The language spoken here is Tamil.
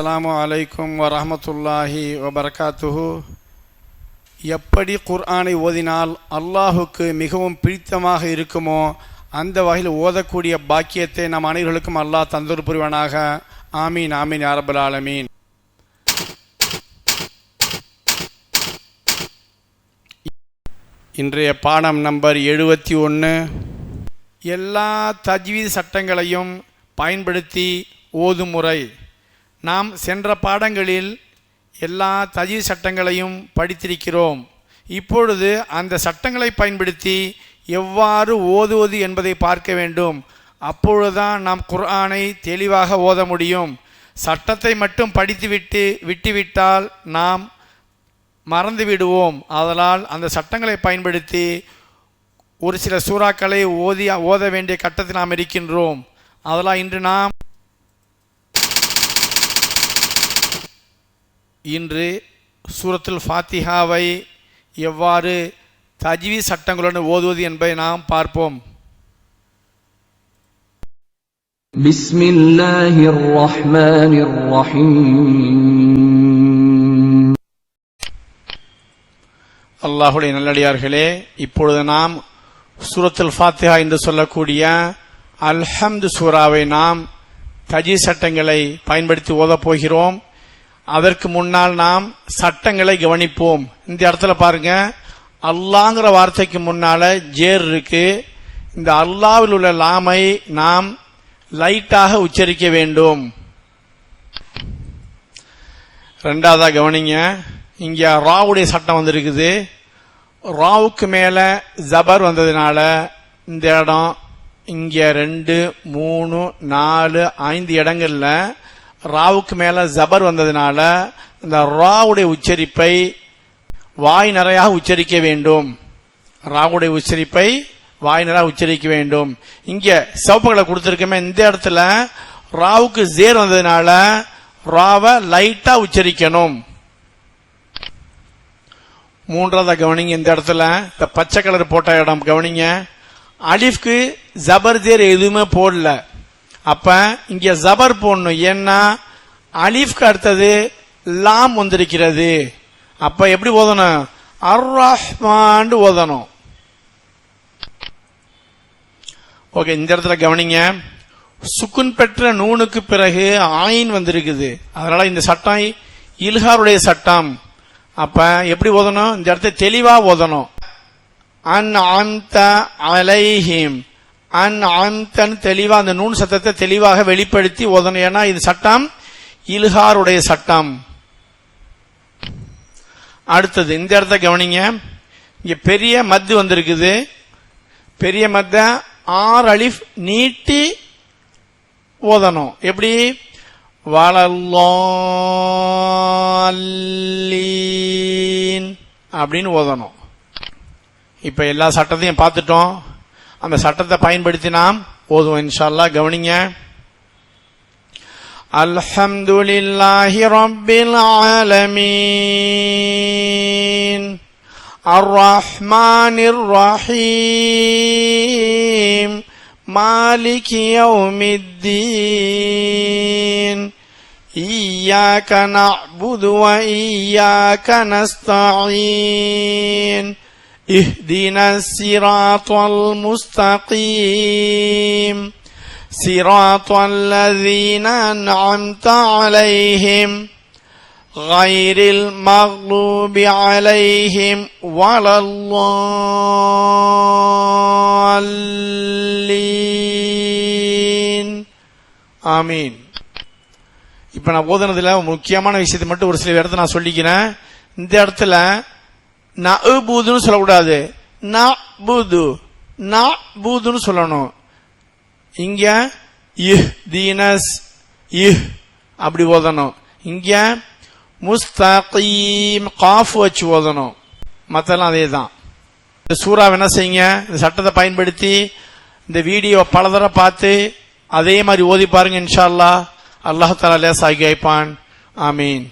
அஸ்ஸலாமு அலைக்கும் வரமத்துல்லாஹி வபர்காத்துஹு. எப்படி குர்ஆனை ஓதினால் அல்லாஹுக்கு மிகவும் பிடித்தமாக இருக்குமோ அந்த வகையில் ஓதக்கூடிய பாக்கியத்தை நம் அனைவர்களுக்கும் அல்லாஹ் தந்தூர் புரிவனாக. ஆமீன் ஆமீன் யாரபுல் ஆலமீன். இன்றைய பாடம் நம்பர் எழுபத்தி ஒன்று. எல்லா தஜ்வீத் சட்டங்களையும் பயன்படுத்தி ஓதுமுறை முறை. நாம் சென்ற பாடங்களில் எல்லா தஜி சட்டங்களையும் படித்திருக்கிறோம். இப்பொழுது அந்த சட்டங்களை பயன்படுத்தி எவ்வாறு ஓதுவது என்பதை பார்க்க வேண்டும். அப்பொழுதுதான் நாம் குர்ஆனை தெளிவாக ஓத முடியும். சட்டத்தை மட்டும் படித்துவிட்டு விட்டுவிட்டால் நாம் மறந்து விடுவோம். அதனால் அந்த சட்டங்களை பயன்படுத்தி ஒரு சில சூறாக்களை ஓதி ஓத வேண்டிய கட்டத்தில் நாம் இருக்கின்றோம். அதனால் இன்று நாம் இன்று சூரத்துல் ஃபாத்திஹாவை எவ்வாறு தஜ்வீ சட்டங்களுடன் ஓதுவது என்பதை நாம் பார்ப்போம் بسم الله الرحمن الرحيم அல்லாஹுடைய நல்லடியார்களே இப்பொழுது நாம் சூரத்துல் ஃபாத்திஹா என்று சொல்லக்கூடிய அல்ஹம்து சூராவை நாம் தஜி சட்டங்களை பயன்படுத்தி ஓதப் போகிறோம் அதற்கு முன்னால் நாம் சட்டங்களை கவனிப்போம். இந்த இடத்துல பாருங்க. அல்லாங்கிற வார்த்தைக்கு முன்னால ஜேர் இருக்கு. இந்த அல்லாவில் உள்ள லாமை நாம் லைட்டாக உச்சரிக்க வேண்டும். ரெண்டாவதா கவனிங்க. இங்க ராவுடைய சட்டம் வந்திருக்குது. ராவுக்கு மேல ஜபர் வந்ததுனால இந்த இடம் இங்க ரெண்டு மூணு நாலு ஐந்து இடங்கள்ல ராவுக்கு மேல ஜபர் வந்ததுனால இந்த ராவுடைய உச்சரிப்பை வாய் நிறையாக உச்சரிக்க வேண்டும். ராவுடைய உச்சரிப்பை வாய் நிறையாக உச்சரிக்க வேண்டும். இங்க சிவப்புகளை கொடுத்துருக்கமே இந்த இடத்துல ராவுக்கு ஜேர் வந்ததுனால ராவை லைட்டா உச்சரிக்கணும். மூன்றாவது கவனிங்க இந்த இடத்துல இந்த பச்சை கலர் போட்ட இடம் கவனிங்க. அலிஃப்க்கு ஜபர் ஜேர் எதுவுமே போடல. அப்ப இங்க ஜபர் போடணும். ஏன்னா அலிஃப்க்கு அடுத்தது லாம் வந்திருக்கிறது. அப்ப எப்படி ஓதணும்? அர் ரஹ்மான் ஓதணும். ஓகே இந்த இடத்துல கவனிங்க. சுக்குன் பெற்ற நூனுக்கு பிறகு ஆயின் வந்திருக்குது. அதனால இந்த சட்டம் இல்ஹாருடைய சட்டம். அப்ப எப்படி ஓதணும்? இந்த இடத்த தெளிவா ஓதணும். அன் அந்த அலைஹிம். அன் அந்தன் தெளிவா அந்த நூன் சத்தத்தை தெளிவாக வெளிப்படுத்தி ஓதணும். ஏன்னா இது சட்டம். இல்ஹாருடைய சட்டம். அடுத்தது இந்த இடத்த கவனிங்க. இங்க பெரிய மத்து வந்திருக்குது. பெரிய மத்த ஆர் அலிஃப் நீட்டி ஓதணும். எப்படி? வளல்லீன் அப்படின்னு ஓதணும். இப்ப எல்லா சட்டத்தையும் பார்த்துட்டோம். அந்த சட்டத்தை பயன்படுத்தி நாம் ஓதுவோம் இன்ஷால்லா கவனிங்க الحمد لله رب العالمين الرحمن الرحيم مالك يوم الدين إياك نعبد وإياك نستعين اهدنا الصراط المستقيم صراط الذين أنعمت عليهم غير المغلوب عليهم ولا الضالين ஆமீன் இப்ப நான் ஓதுனதுல முக்கியமான விஷயத்தை மட்டும் ஒரு சில இடத்துல நான் சொல்லிக்கிறேன் இந்த இடத்துல நபூதுன்னு சொல்லக்கூடாது. நபுது நபூதுன்னு சொல்லணும். இங்க இஹ் தீனஸ் இஹ் அப்படி ஓதணும். இங்க முஸ்தகீம் காஃப் வச்சு ஓதணும். மற்றெல்லாம் அதே தான் இந்த சூறாவை என்ன செய்யுங்க? இந்த சட்டத்தை பயன்படுத்தி இந்த வீடியோ பல தடவை பார்த்து அதே மாதிரி ஓதி பாருங்க இன்ஷா அல்லாஹ் அல்லாஹ் லேசாகி வைப்பான் ஆமீன்.